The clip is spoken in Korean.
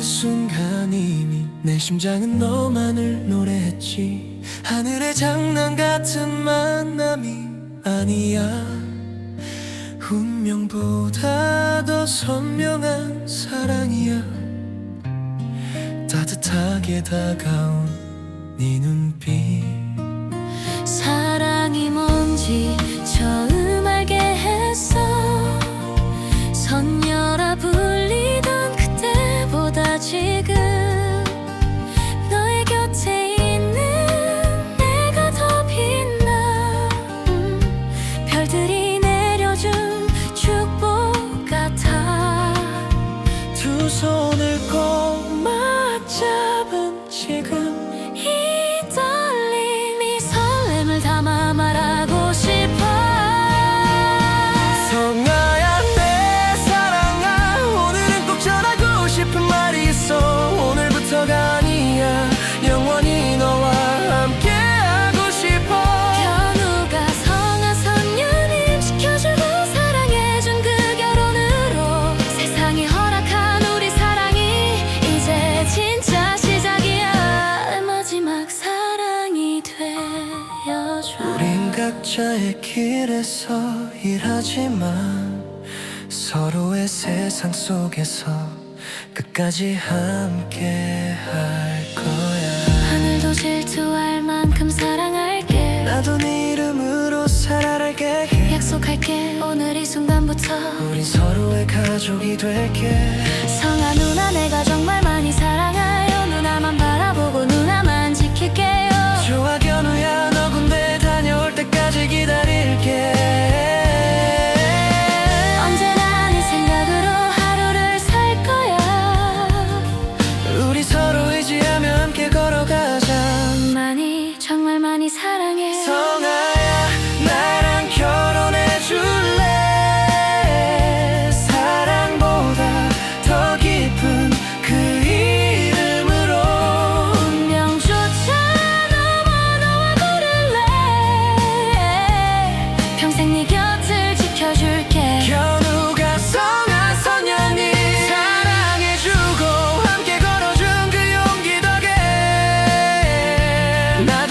그 순간 이미 내 심장은 너만을 노래했지. 하늘의 장난 같은 만남이 아니야. 운명보다 더 선명한 사랑이야. 따뜻하게 다가온 네 눈빛 각자의 길에서 일하지만 서로의 세상 속에서 끝까지 함께 할 거야. 하늘도 질투할 만큼 사랑할게. 나도 네 이름으로 살아갈게. 약속할게. 오늘 이 순간부터 우린 서로의 가족이 될게. 성아 누나 내가 정말 많이 사랑 Not